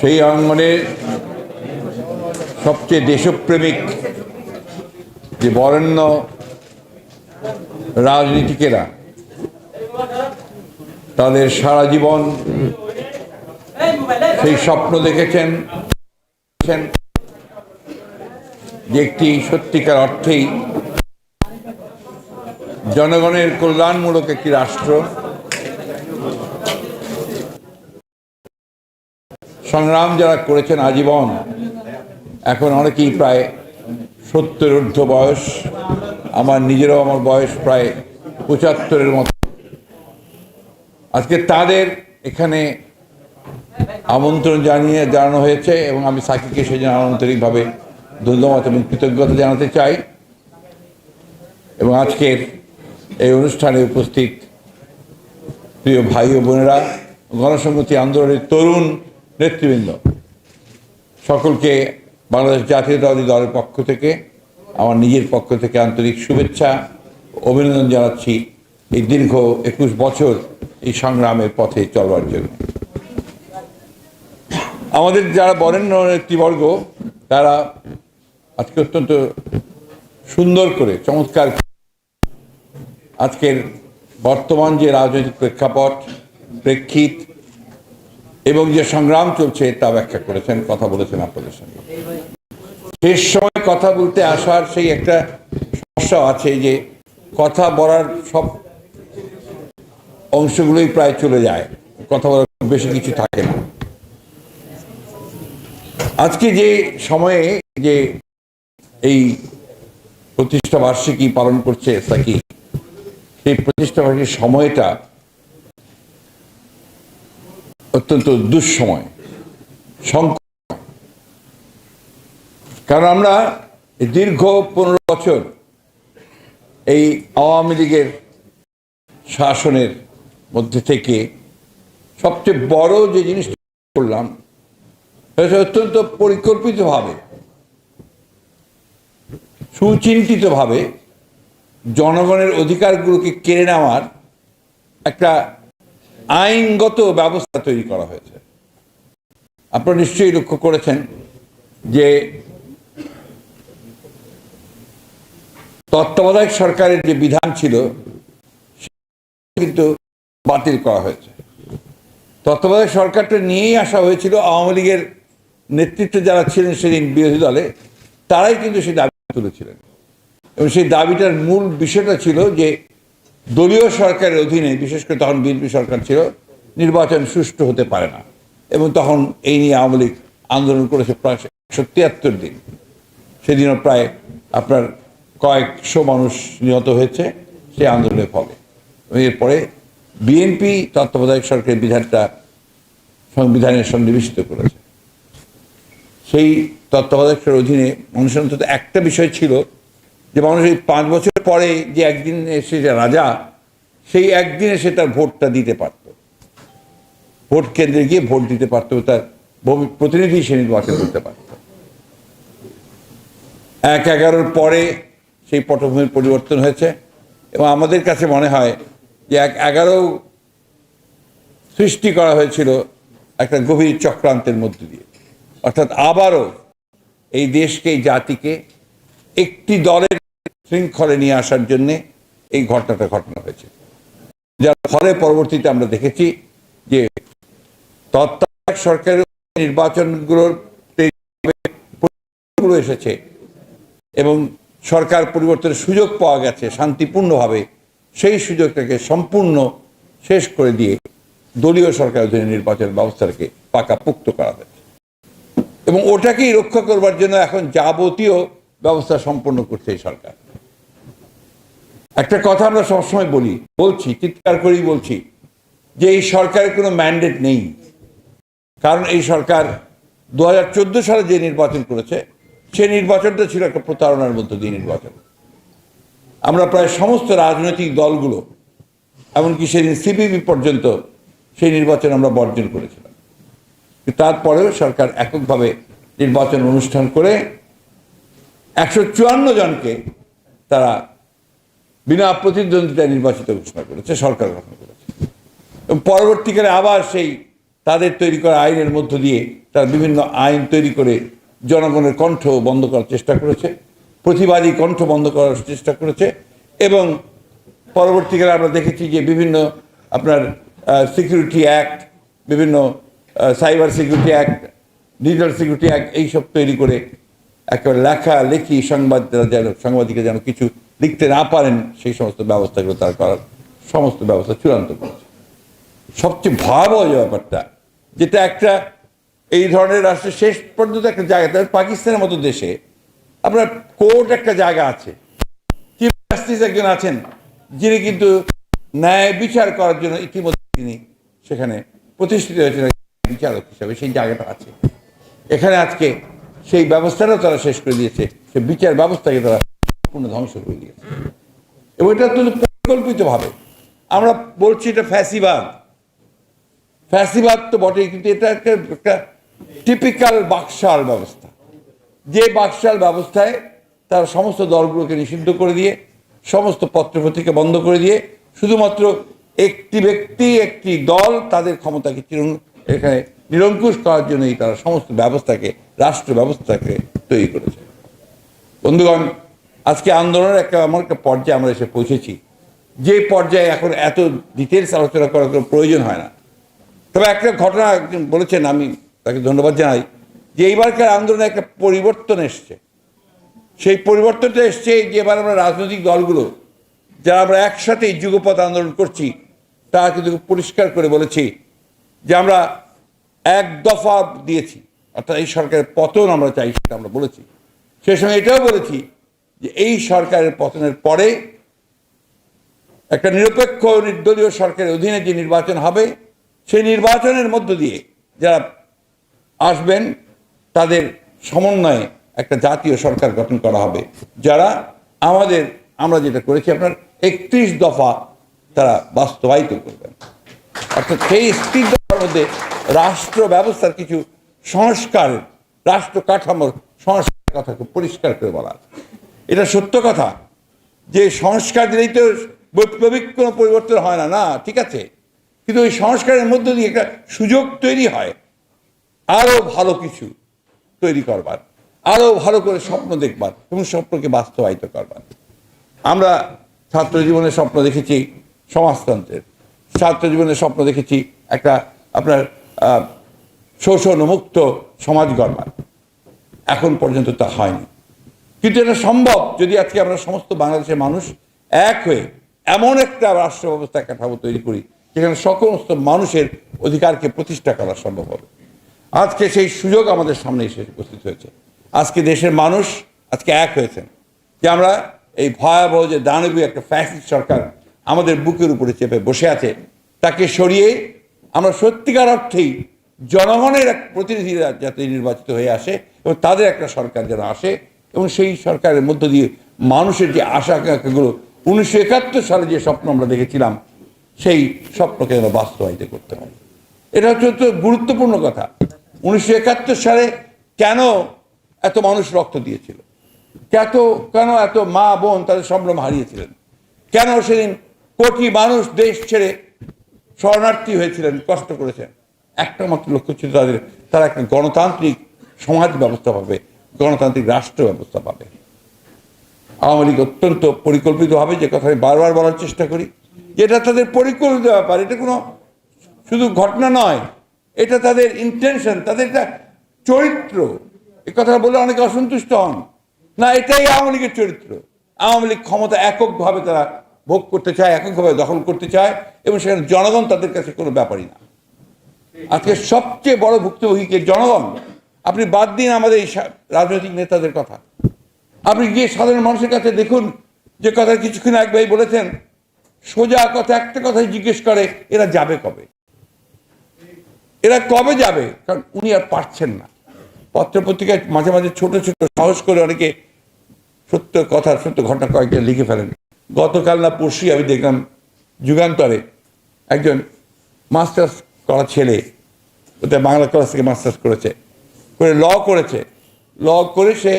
সেই অঙ্গনের সবচেয়ে দেশপ্রেমিক যে বরেণ্য রাজনীতিকেরা, তাদের সারা জীবন সেই স্বপ্ন দেখেছেন যে একটি সত্যিকার অর্থেই জনগণের কল্যাণমূলক একটি রাষ্ট্র। সংগ্রাম যারা করেছেন আজীবন, এখন অনেকেই প্রায় সত্তর ঊর্ধ্ব বয়স, আমার নিজেরও আমার বয়স প্রায় পঁচাত্তরের মতো। আজকে তাদের এখানে আমন্ত্রণ জানিয়ে জানানো হয়েছে এবং আমি সাকিকে সেজন্য আন্তরিকভাবে ধন্যবাদ এবং কৃতজ্ঞতা জানাতে চাই। এবং আজকের এই অনুষ্ঠানে উপস্থিত প্রিয় ভাই ও বোনেরা, গণসংহতি আন্দোলনের তরুণ নেতৃবৃন্দ, সকলকে বাংলাদেশ জাতীয়তাবাদী দলের পক্ষ থেকে, আমার নিজের পক্ষ থেকে আন্তরিক শুভেচ্ছা অভিনন্দন জানাচ্ছি এই দীর্ঘ একুশ বছর এই সংগ্রামের পথে চলবার জন্য। আমাদের যারা বরেণ্য নেতৃবর্গ, তারা আজকে অত্যন্ত সুন্দর করে, চমৎকার আজকের বর্তমান যে রাজনৈতিক প্রেক্ষাপট, প্রেক্ষিত এবং যে সংগ্রাম চলছে তা ব্যাখ্যা করেছেন, কথা বলেছেন আপনাদের সঙ্গে। শেষ সময় কথা বলতে আসার সেই একটা সমস্যা আছে যে কথা বলার সব অংশগুলোই প্রায় চলে যায়। কথা বলার বেশি কিছু থাকে না। আজকে যে সময়ে যে এই প্রতিষ্ঠা বার্ষিকী পালন করছে সাকি সেই প্রতিষ্ঠা বার্ষিকীর সময়টা অত্যন্ত দুঃসময় সংকট কারণ আমরা দীর্ঘ পনেরো বছর এই আওয়ামী লীগের শাসনের মধ্যে থেকে সবচেয়ে বড় যে জিনিসটা করলাম, সেটা অত্যন্ত পরিকল্পিতভাবে, সুচিন্তিতভাবে জনগণের অধিকারগুলোকে কেড়ে নেওয়ার একটা আইনগত ব্যবস্থা তৈরি করা হয়েছে। আপনারা নিশ্চয়ই লক্ষ্য করেছেন যে তত্ত্বাবধায়ক সরকারের যে বিধান ছিল কিন্তু বাতিল করা হয়েছে। তত্ত্বাবধায়ক সরকারটা নিয়েই আসা হয়েছিল। আওয়ামী লীগের নেতৃত্বে যারা ছিলেন সেদিন বিরোধী দলে, তারাই কিন্তু সেই দাবি তুলেছিলেন। এবং সেই দাবিটার মূল বিষয়টা ছিল যে দলীয় সরকারের অধীনে, বিশেষ করে তখন বিএনপি সরকার ছিল, নির্বাচন সুষ্ঠু হতে পারে না। এবং তখন এই নিয়ে আওয়ামী লীগ আন্দোলন করেছে প্রায় একশো তিয়াত্তর দিন। সেদিনও প্রায় আপনার কয়েকশো মানুষ নিহত হয়েছে, সেই আন্দোলনের ফলে। এরপরে বিএনপি তত্ত্বাবধায়ক সরকারের বিধানটা সংবিধানের সন্নিবেশিত করেছে। সেই তত্ত্বাবধায়ক সরকারের অধীনে অন্তত একটা বিষয় ছিল যে মানুষ এই পাঁচ বছর পরে যে একদিন এসে যে রাজা, সেই একদিনে সে তার ভোটটা দিতে পারত। ভোট কেন্দ্রে গিয়ে ভোট দিতে পারত, তার প্রতিনিধি সে নির্বাচন করতে পারত। এক এগারোর পরে সেই পটভূমির পরিবর্তন হয়েছে এবং আমাদের কাছে মনে হয় যে এক এগারো সৃষ্টি করা হয়েছিল একটা গভীর চক্রান্তের মধ্যে দিয়ে। অর্থাৎ আবারও এই দেশকে, এই জাতিকে একটি দলের শৃঙ্খলে নিয়ে আসার জন্যে এই ঘটনাটা ঘটনা হয়েছে। যার ফলে পরবর্তীতে আমরা দেখেছি যে তত্ত্বাবধায়ক সরকারের নির্বাচনগুলোর এসেছে এবং সরকার পরিবর্তনের সুযোগ পাওয়া গেছে, শান্তিপূর্ণভাবে। সেই সুযোগটাকে সম্পূর্ণ শেষ করে দিয়ে দলীয় সরকার অধীনে নির্বাচন ব্যবস্থাটাকে পাকাপুক্ত করা হয়েছে। এবং ওটাকেই রক্ষা করবার জন্য এখন যাবতীয় ব্যবস্থা সম্পন্ন করছে এই সরকার। একটা কথা আমরা সবসময় বলি, বলছি, চিৎকার করেই বলছি, যে এই সরকারের কোনো ম্যান্ডেট নেই। কারণ এই সরকার দু হাজার চোদ্দ সালে যে নির্বাচন করেছে, সে নির্বাচনটা ছিল একটা প্রতারণার মধ্য দিয়ে নির্বাচন। আমরা প্রায় সমস্ত রাজনৈতিক দলগুলো, এমনকি সেদিন সিপিবি পর্যন্ত সেই নির্বাচন আমরা বর্জন করেছিলাম। তারপরেও সরকার এককভাবে নির্বাচন অনুষ্ঠান করে একশো চুয়ান্ন জনকে তারা বিনা প্রতিদ্বন্দ্বিতায় নির্বাচিত ঘোষণা করেছে, সরকার গঠন করেছে। এবং পরবর্তীকালে আবার সেই তাদের তৈরি করা আইনের মধ্য দিয়ে তারা বিভিন্ন আইন তৈরি করে জনগণের কণ্ঠ বন্ধ করার চেষ্টা করেছে, প্রতিবাদী কণ্ঠ বন্ধ করার চেষ্টা করেছে এবং পরবর্তীকালে আমরা দেখেছি যে বিভিন্ন আপনার সিকিউরিটি অ্যাক্ট বিভিন্ন cyber security act digital security act এইসব তৈরি করে একেবারে লেখা লেখি সংবাদ যেন সাংবাদিকরা যেন কিছু লিখতে না পারেন, সেই সমস্ত ব্যবস্থাগুলো তার করার সমস্ত ব্যবস্থা চূড়ান্ত করেছে। সবচেয়ে ভয়াবহ যে ব্যাপারটা, যেটা একটা এই ধরনের রাষ্ট্রের শেষ পর্যন্ত একটা জায়গা তার পাকিস্তানের মতো দেশে আপনার কোর্ট একটা জায়গা আছে, চিফ জাস্টিস একজন আছেন, যিনি কিন্তু ন্যায় বিচার করার জন্য ইতিমধ্যে তিনি সেখানে প্রতিষ্ঠিত হয়েছেন বিচারক হিসাবে সেই জায়গাটা আছে। এখানে আজকে সেই ব্যবস্থাটাও তারা শেষ করে দিয়েছে সে বিচার ব্যবস্থাকে তারা সম্পূর্ণ ধ্বংস হয়ে গিয়েছে এবং এটা তো পরিকল্পিতভাবে। আমরা বলছি এটা ফ্যাসিবাদ। ফ্যাসিবাদ তো বটেই, কিন্তু এটা একটা একটা টিপিক্যাল বাকশাল ব্যবস্থা। যে বাকশাল ব্যবস্থায় তার সমস্ত দলগুলোকে নিষিদ্ধ করে দিয়ে, সমস্ত পত্রপত্রিকা বন্ধ করে দিয়ে, শুধুমাত্র একটি ব্যক্তি, একটি দল তাদের ক্ষমতাকে চিরং এখানে নিরঙ্কুশ করার জন্যই তারা সমস্ত ব্যবস্থাকে, রাষ্ট্র ব্যবস্থাকে তৈরি করেছে। বন্ধুগণ আজকে আন্দোলনের একটা এমন একটা পর্যায়ে আমরা এসে পৌঁছেছি। যে পর্যায়ে এখন এত ডিটেলস আলোচনা করার কোনো প্রয়োজন হয় না। তবে একটা ঘটনা বলেছেন, আমি তাকে ধন্যবাদ জানাই, যে এইবারকার আন্দোলনে একটা পরিবর্তন এসছে। সেই পরিবর্তনটা এসছে যে এবার আমরা রাজনৈতিক দলগুলো, যারা আমরা একসাথে যুগপথ আন্দোলন করছি, তারা কিন্তু পরিষ্কার করে বলেছি যে আমরা এক দফা দিয়েছি। অর্থাৎ এই সরকারের পতন আমরা চাই সেটা আমরা বলেছি। সেই সঙ্গে এটাও বলেছি যে এই সরকারের পতনের পরে একটা নিরপেক্ষ নির্দলীয় সরকারের অধীনে যে নির্বাচন হবে, সেই নির্বাচনের মধ্য দিয়ে যারা আসবেন, তাদের সমন্বয়ে একটা জাতীয় সরকার গঠন করা হবে, যারা আমাদের, আমরা যেটা করেছি, আপনার একত্রিশ দফা তারা বাস্তবায়িত করবেন। অর্থাৎ সেই একত্রিশ দফার মধ্যে রাষ্ট্র ব্যবস্থার কিছু সংস্কার, রাষ্ট্র কাঠামোর সংস্কার কথা খুব পরিষ্কার করে বলা আছে। এটা সত্য কথা যে সংস্কার দিলেই তো বৈপ্লবিক কোনো পরিবর্তন হয় না না ঠিক আছে। কিন্তু ওই সংস্কারের মধ্য দিয়ে একটা সুযোগ তৈরি হয় আরও ভালো কিছু তৈরি করবার আরও ভালো করে স্বপ্ন দেখবার এবং স্বপ্নকে বাস্তবায়িত করবার। আমরা ছাত্র জীবনের স্বপ্ন দেখেছি সমাজতন্ত্রের। ছাত্র জীবনের স্বপ্ন দেখেছি একটা আপনার আহ, শোষণ মুক্ত সমাজ গড়বার। এখন পর্যন্ত তা হয়নি। কিন্তু এটা সম্ভব যদি আজকে আমরা সমস্ত বাংলাদেশের মানুষ এক হয়ে এমন একটা রাষ্ট্র ব্যবস্থা কাঠামো তৈরি করি, যেখানে সমস্ত মানুষের অধিকারকে প্রতিষ্ঠা করা সম্ভব হবে। আজকে সেই সুযোগ আমাদের সামনে এসে উপস্থিত হয়েছে। আজকে দেশের মানুষ আজকে এক হয়েছেন যে আমরা এই ভয়াবহ যে দানবীয় একটা ফ্যাসিস্ট সরকার আমাদের বুকের উপরে চেপে বসে আছে, তাকে সরিয়ে আমরা সত্যিকার অর্থেই জনগণের এক প্রতিনিধিরা যাতে নির্বাচিত হয়ে আসে এবং তাদের একটা সরকার যেন আসে। এবং সেই সরকারের মধ্য দিয়ে মানুষের যে আশা আকাঙ্ক্ষাগুলো, উনিশশো একাত্তর সালে যে স্বপ্ন আমরা দেখেছিলাম, সেই স্বপ্নকে যেন বাস্তবায়িত করতে হবে এটা হচ্ছে তো গুরুত্বপূর্ণ কথা। উনিশশো একাত্তর সালে কেন এত মানুষ রক্ত দিয়েছিল? কেত কেন এত মা বোন তাদের সম্ভ্রম হারিয়েছিলেন? কেন সেদিন কোটি মানুষ দেশ ছেড়ে শরণার্থী হয়েছিলেন, কষ্ট করেছেন? একটা মাত্র লক্ষ্য ছিল তাদের, তারা একটা গণতান্ত্রিক সমাজ ব্যবস্থা পাবে গণতান্ত্রিক রাষ্ট্র ব্যবস্থা পাবে। আওয়ামী লীগ অত্যন্ত পরিকল্পিতভাবে যে কথা আমি বারবার বলার চেষ্টা করি। যে এটা তাদের পরিকল্পিত ব্যাপার, এটা কোনো শুধু ঘটনা নয়, এটা তাদের ইন্টেনশন তাদের একটা চরিত্র। এ কথা বলে অনেকে অসন্তুষ্ট হন। না, এটাই আওয়ামী লীগের চরিত্র। আওয়ামী লীগ ক্ষমতা এককভাবে তারা ভোগ করতে চায়, এককভাবে দখল করতে চায়, এবং সেখানে জনগণ তাদের কাছে কোনো ব্যাপারই না। আজকে সবচেয়ে বড় ভুক্তভোগীকে জনগণ। আপনি বাদ দিন আমাদের এই রাজনৈতিক নেতাদের কথা। আপনি গিয়ে সাধারণ মানুষের কাছে দেখুন যে কথা কিছুক্ষণ ভাই বলেছেন, সোজা কথা, একটা কথাই জিজ্ঞেস করে, এরা যাবে কবে? এরা কবে যাবে? কারণ উনি আর পারছেন না। পত্রপত্রিকায় মাঝে মাঝে ছোট ছোট সাহস করে অনেকে সত্য কথা সত্য ঘটনা কয়েকটা লিখে ফেলেন। গতকাল না পরশুই আমি দেখলাম যুগান্তরে একজন মাস্টার্স করা ছেলে ওটা বাংলা কলেজ থেকে মাস্টার্স করেছে। করে ল করেছে। ল করে সে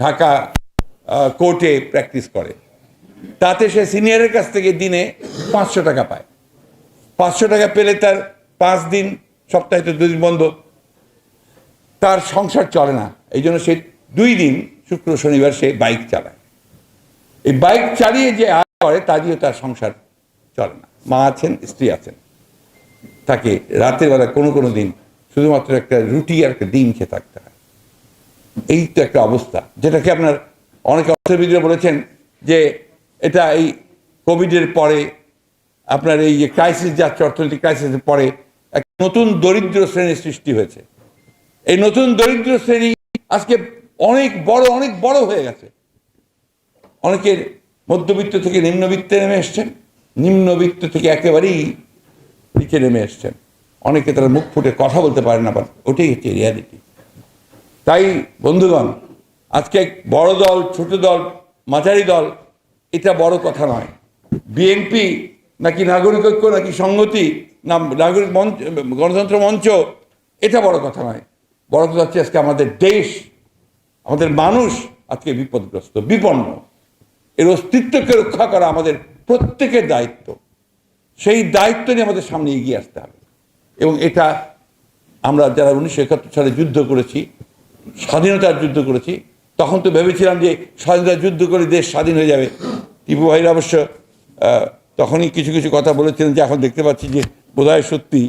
ঢাকা কোর্টে প্র্যাকটিস করে। তাতে সে সিনিয়রের কাছ থেকে দিনে পাঁচশো টাকা পায়। পাঁচশো টাকা পেলে তার পাঁচ দিন, সপ্তাহে তো দুদিন বন্ধ। তার সংসার চলে না। এই জন্য সে দুই দিন, শুক্র, শনিবার সে বাইক চালায়। এই বাইক চালিয়ে যে আয় করে, তা দিয়ে তার সংসার চলে না। মা আছেন, স্ত্রী আছেন। তাকে রাতের বেলা কোনো কোনো দিন শুধুমাত্র একটা রুটি আর একটা ডিম খেয়ে থাকতে হয়। এই তো একটা অবস্থা, যেটাকে আপনার অনেকে অর্থবিদরা বলেছেন যে এটা এই কোভিডের পরে আপনার এই যে ক্রাইসিস যাচ্ছে অর্থনৈতিক ক্রাইসিসের পরে এক নতুন দরিদ্র শ্রেণির সৃষ্টি হয়েছে। এই নতুন দরিদ্র শ্রেণি আজকে অনেক বড় অনেক বড় হয়ে গেছে। অনেকের মধ্যবিত্ত থেকে নিম্নবিত্তে নেমে এসছেন, নিম্নবিত্ত থেকে একেবারেই নিচে নেমে এসছেন। অনেকে তারা মুখ ফুটে কথা বলতে পারে না বাট ওটাই হচ্ছে রিয়ালিটি তাই, বন্ধুগণ, আজকে বড় দল, ছোট দল, মাঝারি দল, এটা বড় কথা নয়। বিএনপি নাকি নাগরিক ঐক্য, নাকি সংগতি না, নাগরিক মঞ্চ, গণতন্ত্র মঞ্চ, এটা বড় কথা নয়। বড় কথা হচ্ছে আজকে আমাদের দেশ, আমাদের মানুষ আজকে বিপদগ্রস্ত, বিপন্ন। এর অস্তিত্বকে রক্ষা করা আমাদের প্রত্যেকের দায়িত্ব। সেই দায়িত্ব নিয়ে আমাদের সামনে এগিয়ে আসতে হবে। এবং এটা আমরা যারা উনিশশো একাত্তর সালে যুদ্ধ করেছি, স্বাধীনতার যুদ্ধ করেছি, তখন তো ভেবেছিলাম যে স্বাধীনতার যুদ্ধ করে দেশ স্বাধীন হয়ে যাবে। টিপু ভাইরা অবশ্য তখনই কিছু কিছু কথা বলেছিলেন যে এখন দেখতে পাচ্ছি যে বোধহয় সত্যি।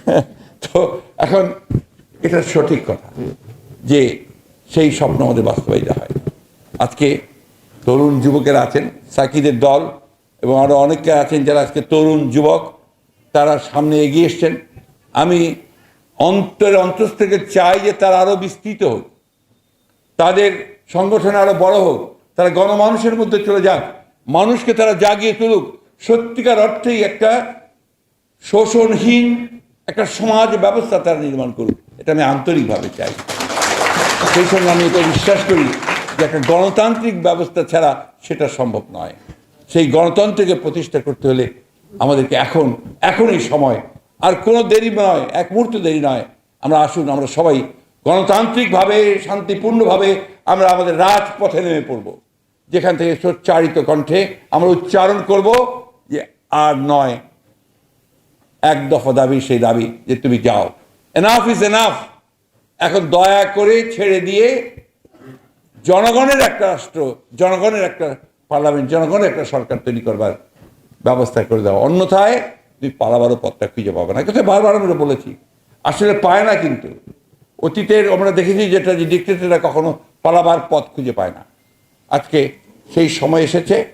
তো এখন এটা সঠিক কথা যে সেই স্বপ্ন আমাদের বাস্তবায়িত হয়। আজকে তরুণ যুবকেরা আছেন, সাকিদের দল এবং আরও অনেকে আছেন যারা আজকে তরুণ যুবক, তারা সামনে এগিয়ে এসছেন। আমি অন্তরের অন্তর থেকে চাই যে তারা আরও বিস্তৃত হোক। তাদের সংগঠন আরও বড় হোক। তারা গণমানুষের মধ্যে চলে যাক। মানুষকে তারা জাগিয়ে তুলুক। সত্যিকার অর্থেই একটা শোষণহীন একটা সমাজ ব্যবস্থা তারা নির্মাণ করুক। এটা আমি আন্তরিকভাবে চাই। সেই সঙ্গে আমি এটা বিশ্বাস করি যে একটা গণতান্ত্রিক ব্যবস্থা ছাড়া সেটা সম্ভব নয়। সেই গণতন্ত্রকে প্রতিষ্ঠা করতে হলে আমাদেরকে এখন, এখনই সময় আর কোনো দেরি নয়, এক মুহূর্ত দেরি নয়। আমরা আসুন, আমরা সবাই গণতান্ত্রিকভাবে, শান্তিপূর্ণভাবে আমরা আমাদের রাজপথে নেমে পড়ব। যেখান থেকে সোচ্চারিত কণ্ঠে আমরা উচ্চারণ করব যে আর নয়। এক দফা দাবি, সেই দাবি যে তুমি যাও। এনাফ ইজ এনাফ এখন দয়া করে ছেড়ে দিয়ে জনগণের একটা রাষ্ট্র, জনগণের একটা পার্লামেন্ট, জনগণের একটা সরকার তৈরি করবার ব্যবস্থা করে দেওয়া অন্যথায় তুই পালাবারও পথটা খুঁজে পাবে না। কথা বারবার আমরা বলেছি। আসলে পায় না কিন্তু। অতীতের আমরা দেখেছি যেটা যে ডিক্টেটররা কখনো পালাবার পথ খুঁজে পায় না। আজকে সেই সময় এসেছে।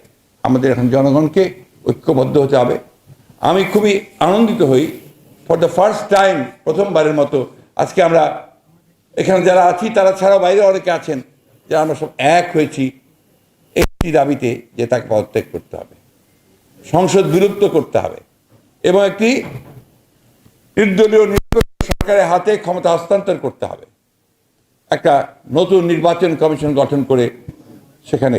আমাদের এখন জনগণকে ঐক্যবদ্ধ হতে হবে। আমি খুবই আনন্দিত হই। ফর দ্য ফার্স্ট টাইম প্রথমবারের মতো আজকে আমরা এখানে যারা আছি, তারা ছাড়াও বাইরে অনেকে আছেন, যারা আমরা সব এক হয়েছি। একটি দাবিতে যে তাকে পদত্যাগ করতে হবে। সংসদ বিলুপ্ত করতে হবে। এবং একটি নির্দলীয় সরকারের হাতে ক্ষমতা হস্তান্তর করতে হবে। একটা নতুন নির্বাচন কমিশন গঠন করে সেখানে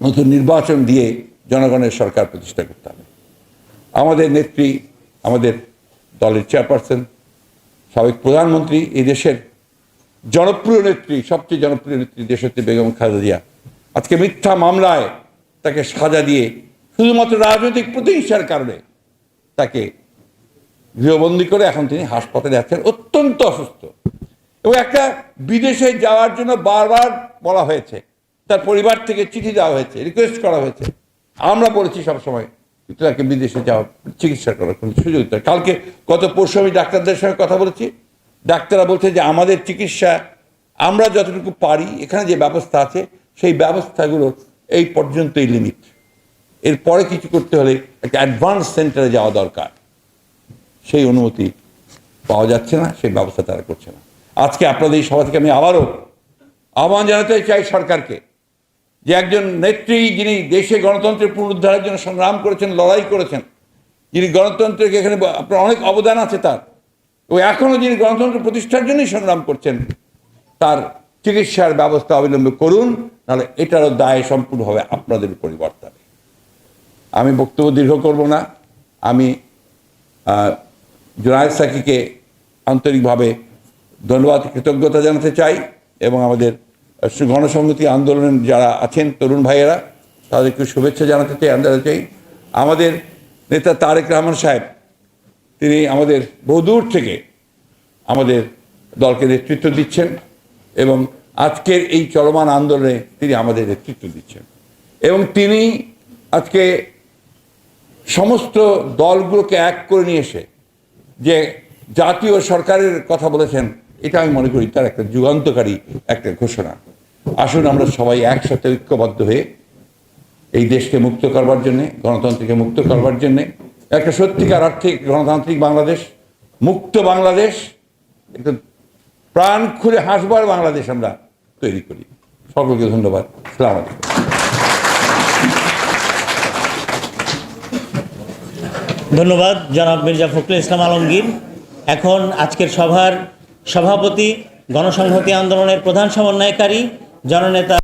নতুন নির্বাচন দিয়ে জনগণের সরকার প্রতিষ্ঠা করতে হবে। আমাদের নেত্রী, আমাদের দলের চেয়ারপারসন, সাবেক প্রধানমন্ত্রী, এই দেশের জনপ্রিয় নেত্রী, সবচেয়ে জনপ্রিয় নেত্রী দেশত্রী বেগম খালেদা জিয়া, আজকে মিথ্যা মামলায় তাকে সাজা দিয়ে শুধুমাত্র রাজনৈতিক প্রতিহিংসার কারণে গৃহবন্দী করে এখন তিনি হাসপাতালে আছেন অত্যন্ত অসুস্থ। এবং একটা বিদেশে যাওয়ার জন্য বারবার বলা হয়েছে, তার পরিবার থেকে চিঠি দেওয়া হয়েছে রিকোয়েস্ট করা হয়েছে। আমরা বলেছি সবসময় তাকে বিদেশে যাওয়া চিকিৎসা করার কোনো সুযোগ দেয় কালকে গত পরশু আমি ডাক্তারদের সঙ্গে কথা বলেছি। ডাক্তাররা বলছে যে, আমাদের চিকিৎসা, আমরা যতটুকু পারি, এখানে যে ব্যবস্থা আছে, সেই ব্যবস্থাগুলো এই পর্যন্তই লিমিট এরপরে কিছু করতে হলে একটা অ্যাডভান্স সেন্টারে যাওয়া দরকার। সেই অনুমতি পাওয়া যাচ্ছে না, সেই ব্যবস্থা তারা করছে না। আজকে আপনাদের এই সভা থেকে আমি আবারও আহ্বান জানাতে চাই সরকারকে যে একজন নেত্রী যিনি দেশে গণতন্ত্রের পুনরুদ্ধারের জন্য সংগ্রাম করেছেন, লড়াই করেছেন, যিনি গণতন্ত্রকে এখানে আপনার অনেক অবদান আছে তার। ও এখনও যিনি গণতন্ত্র প্রতিষ্ঠার জন্যই সংগ্রাম করছেন, তার চিকিৎসার ব্যবস্থা অবলম্বন করুন, নাহলে এটারও দায় সম্পূর্ণভাবে আপনাদের উপরই বর্তাবে আমি বক্তব্য দীর্ঘ করব না। আমি জোনায়েদ সাকিকে আন্তরিকভাবে ধন্যবাদ, কৃতজ্ঞতা জানাতে চাই এবং আমাদের গণসংহতি আন্দোলনের যারা আছেন তরুণ ভাইয়েরা, তাদেরকে শুভেচ্ছা জানাতে চাই জানাতে চাই। আমাদের নেতা তারেক রহমান সাহেব, তিনি আমাদের বহুদূর থেকে আমাদের দলকে নেতৃত্ব দিচ্ছেন এবং আজকের এই চলমান আন্দোলনে তিনি আমাদের নেতৃত্ব দিচ্ছেন। এবং তিনি আজকে সমস্ত দলগুলোকে এক করে নিয়ে এসে যে জাতীয় সরকারের কথা বলেছেন, এটা আমি মনে করি তার একটা যুগান্তকারী একটা ঘোষণা। আসুন আমরা সবাই একসাথে ঐক্যবদ্ধ হয়ে এই দেশকে মুক্ত করবার জন্যে, গণতন্ত্রকে মুক্ত করবার জন্যে, একটা সত্যিকার আর্থিক গণতান্ত্রিক বাংলাদেশ, মুক্ত বাংলাদেশ একটু প্রাণ খুলে হাসবার বাংলাদেশ আমরা তৈরি করি। সকলকে ধন্যবাদ। সালাম আলাইকুম। ধন্যবাদ, জনাব মির্জা ফখরুল ইসলাম আলমগীর। এখন আজকের সভার সভাপতি, গণসংহতি আন্দোলনের প্রধান সমন্বয়কারী, জননেতা